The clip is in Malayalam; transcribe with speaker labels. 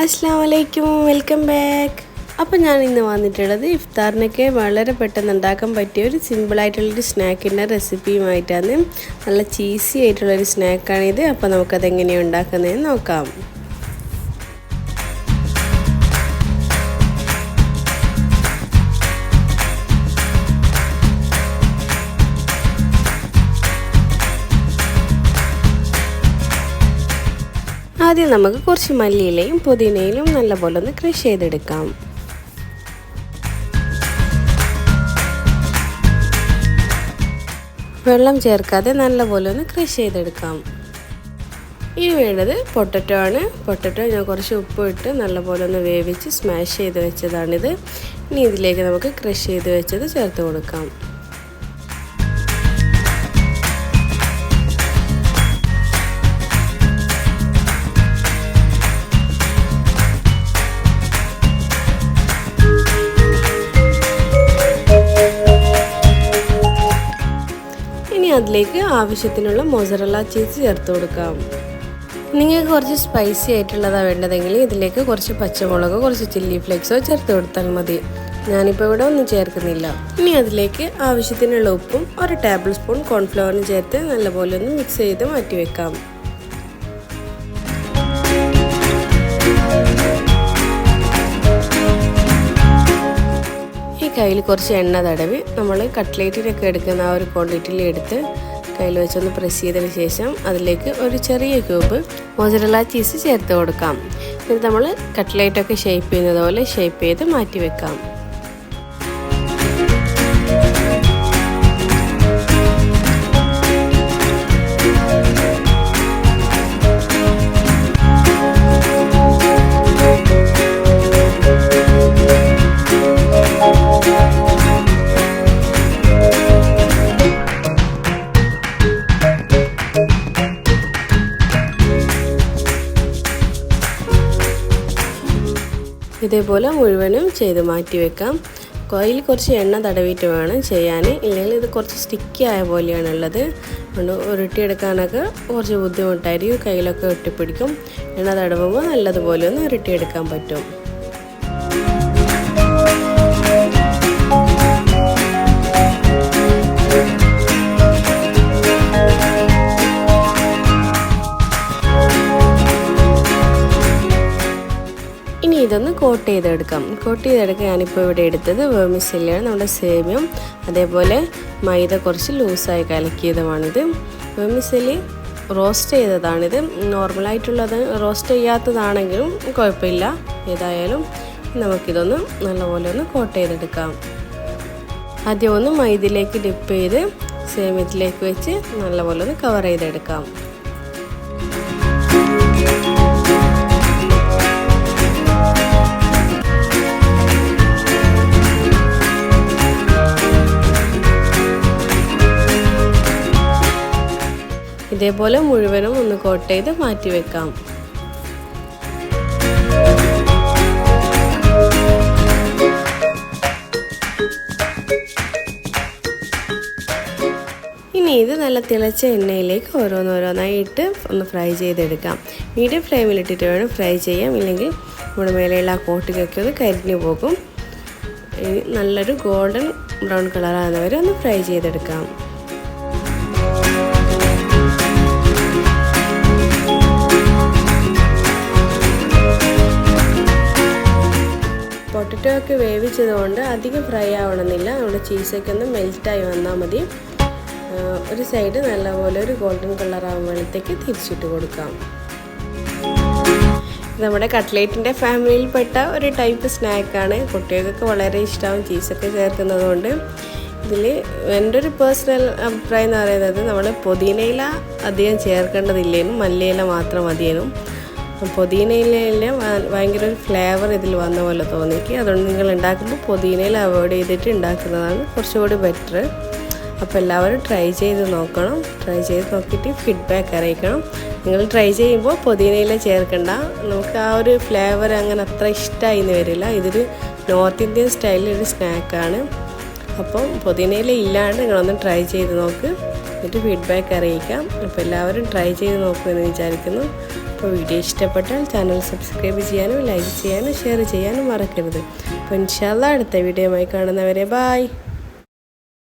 Speaker 1: അസ്സാം വെൽക്കം ബാക്ക്. അപ്പോൾ ഞാൻ ഇന്ന് വന്നിട്ടുള്ളത് ഇഫ്താറിനൊക്കെ വളരെ പെട്ടെന്ന് ഉണ്ടാക്കാൻ പറ്റിയ ഒരു സിമ്പിളായിട്ടുള്ളൊരു സ്നാക്കിന്റെ റെസിപ്പിയുമായിട്ടാണ്. നല്ല ചീസി ആയിട്ടുള്ളൊരു സ്നാക്കാണിത്. അപ്പോൾ നമുക്കതെങ്ങനെയാണ് ഉണ്ടാക്കുന്നതെന്ന് നോക്കാം. ആദ്യം നമുക്ക് കുറച്ച് മല്ലിയിലയും പുതിനയിലും നല്ലപോലെ ഒന്ന് കൃഷി ചെയ്തെടുക്കാം. വെള്ളം ചേർക്കാതെ നല്ലപോലെ ഒന്ന് കൃഷി ചെയ്തെടുക്കാം. ഇനി വേണ്ടത് പൊട്ടറ്റോ ആണ്. പൊട്ടറ്റോ ഞാൻ കുറച്ച് ഉപ്പ് ഇട്ട് നല്ലപോലെ ഒന്ന് വേവിച്ച് സ്മാഷ് ചെയ്ത് വെച്ചതാണിത്. ഇനി ഇതിലേക്ക് നമുക്ക് ക്രഷ് ചെയ്ത് വെച്ചത് ചേർത്ത് കൊടുക്കാം. അതിലേക്ക് ആവശ്യത്തിനുള്ള മൊസറല്ല ചീസ് ചേർത്ത് കൊടുക്കാം. നിങ്ങൾക്ക് കുറച്ച് സ്പൈസി ആയിട്ടുള്ളതാണ് വേണ്ടതെങ്കിൽ ഇതിലേക്ക് കുറച്ച് പച്ചമുളകോ കുറച്ച് ചില്ലി ഫ്ലേക്സോ ചേർത്ത് കൊടുത്താൽ മതി. ഞാനിപ്പോൾ ഇവിടെ ഒന്നും ചേർക്കുന്നില്ല. ഇനി അതിലേക്ക് ആവശ്യത്തിനുള്ള ഉപ്പും ഒരു ടേബിൾ സ്പൂൺ കോൺഫ്ലവറും ചേർത്ത് നല്ലപോലെ ഒന്ന് മിക്സ് ചെയ്ത് മാറ്റി വെക്കാം കയ്യിൽ കുറച്ച് എണ്ണ തടവി നമ്മൾ കട്ട്ലേറ്റിനൊക്കെ എടുക്കുന്ന ആ ഒരു ക്വാണ്ടിറ്റിയിൽ എടുത്ത് കയ്യിൽ വെച്ചൊന്ന് പ്രസ് ചെയ്തതിന് ശേഷം അതിലേക്ക് ഒരു ചെറിയ ക്യൂബ് മോസറല്ല ചീസ് ചേർത്ത് കൊടുക്കാം. എന്നിട്ട് നമ്മൾ കട്ട്ലേറ്റൊക്കെ ഷേപ്പ് ചെയ്യുന്നത് പോലെ ഷേപ്പ് ചെയ്ത് മാറ്റി വെക്കാം. ഇതേപോലെ മുഴുവനും ചെയ്ത് മാറ്റി വെക്കാം. കോയിൽ കുറച്ച് എണ്ണ തടവിയിട്ട് വേണം ചെയ്യാൻ. ഇല്ലെങ്കിൽ ഇത് കുറച്ച് സ്റ്റിക്കി ആയ പോലെയാണ് ഉള്ളത് അതുകൊണ്ട് ഉരുട്ടിയെടുക്കാനൊക്കെ കുറച്ച് ബുദ്ധിമുട്ടായിരിക്കും. കയ്യിലൊക്കെ ഒട്ടിപ്പിടിക്കും. എണ്ണ തടവുമ്പോൾ നല്ലതുപോലെ ഒന്ന് ഉരുട്ടിയെടുക്കാൻ പറ്റും. ഇതൊന്ന് കോട്ട് ചെയ്തെടുക്കാം. കോട്ട് ചെയ്തെടുക്കാൻ ഞാനിപ്പോൾ ഇവിടെ എടുത്തത് വേമിസില്ലാണ് നമ്മുടെ സേമിയം അതേപോലെ മൈദ കുറച്ച് ലൂസായി കലക്കിയതുമാണിത്. വേമിസിലി റോസ്റ്റ് ചെയ്തതാണിത്. നോർമലായിട്ടുള്ളത് റോസ്റ്റ് ചെയ്യാത്തതാണെങ്കിലും കുഴപ്പമില്ല. ഏതായാലും നമുക്കിതൊന്ന് നല്ലപോലെ ഒന്ന് കോട്ട് ചെയ്തെടുക്കാം. ആദ്യം ഒന്ന് മൈദയിലേക്ക് ഡിപ്പ് ചെയ്ത് സേമിയത്തിലേക്ക് വെച്ച് നല്ലപോലെ ഒന്ന് കവർ ചെയ്തെടുക്കാം. ഇതേപോലെ മുഴുവനും ഒന്ന് കോട്ട് ചെയ്ത് മാറ്റി വെക്കാം. ഇനി ഇത് നല്ല തിളച്ച എണ്ണയിലേക്ക് ഓരോന്നോരോന്നായി ഇട്ട് ഒന്ന് ഫ്രൈ ചെയ്തെടുക്കാം. മീഡിയം ഫ്ലെയിമിലിട്ടിട്ട് വേണം ഫ്രൈ ചെയ്യാം. ഇല്ലെങ്കിൽ നമ്മുടെ മേലെയുള്ള ആ കോട്ടിലൊക്കെ ഒന്ന് കരിഞ്ഞു പോകും. നല്ലൊരു ഗോൾഡൻ ബ്രൗൺ കളറാകുന്നവരെ ഒന്ന് ഫ്രൈ ചെയ്തെടുക്കാം. പൊട്ടറ്റോ ഒക്കെ വേവിച്ചതുകൊണ്ട് അധികം ഫ്രൈ ആവണമെന്നില്ല. നമ്മുടെ ചീസൊക്കെ ഒന്ന് മെൽറ്റായി വന്നാൽ മതി. ഒരു സൈഡ് നല്ലപോലെ ഒരു ഗോൾഡൻ കളർ ആകുമ്പോഴത്തേക്ക് തിരിച്ചിട്ട് കൊടുക്കാം. നമ്മുടെ കട്ട്ലേറ്റിന്റെ ഫാമിലിയിൽപ്പെട്ട ഒരു ടൈപ്പ് സ്നാക്കാണ്. കുട്ടികൾക്കൊക്കെ വളരെ ഇഷ്ടമാവും ചീസൊക്കെ ചേർക്കുന്നത് കൊണ്ട് ഇതിൽ എന്റെ ഒരു പേഴ്സണൽ അഭിപ്രായം എന്ന് പറയുന്നത് നമ്മൾ പുതിനയില അധികം ചേർക്കേണ്ടതില്ലേനും മല്ലിയില മാത്രം മതിയേനും. പുതിനയില ഭയങ്കര ഒരു ഫ്ലേവർ ഇതിൽ വന്ന പോലെ തോന്നിക്ക്. അതുകൊണ്ട് നിങ്ങൾ ഉണ്ടാക്കുമ്പോൾ പുതിനയില അവോയ്ഡ് ചെയ്തിട്ട് ഉണ്ടാക്കുന്നതാണ് കുറച്ചുകൂടി ബെറ്റർ അപ്പോൾ എല്ലാവരും ട്രൈ ചെയ്ത് നോക്കണം. ട്രൈ ചെയ്ത് നോക്കിയിട്ട് ഫീഡ്ബാക്ക് അറിയിക്കണം. നിങ്ങൾ ട്രൈ ചെയ്യുമ്പോൾ പുതിനയില ചേർക്കണ്ട. നമുക്ക് ആ ഒരു ഫ്ലേവർ അങ്ങനെ അത്ര ഇഷ്ടമായി എന്ന് വരില്ല. ഇതൊരു നോർത്ത് ഇന്ത്യൻ സ്റ്റൈലിലൊരു സ്നാക്കാണ് അപ്പം പുതിനയില ഇല്ലാണ്ട് നിങ്ങളൊന്ന് ട്രൈ ചെയ്ത് നോക്ക്. എന്നിട്ട് ഫീഡ്ബാക്ക് അറിയിക്കാം. അപ്പോൾ എല്ലാവരും ട്രൈ ചെയ്ത് നോക്കുമെന്ന് വിചാരിക്കുന്നു. അപ്പോൾ വീഡിയോ ഇഷ്ടപ്പെട്ടാൽ ചാനൽ സബ്സ്ക്രൈബ് ചെയ്യാനും ലൈക്ക് ചെയ്യാനും ഷെയർ ചെയ്യാനും മറക്കരുത്. അപ്പോൾ ഇൻഷാല്ല അടുത്ത വീഡിയോയുമായി കാണുന്നവരെ ബായ്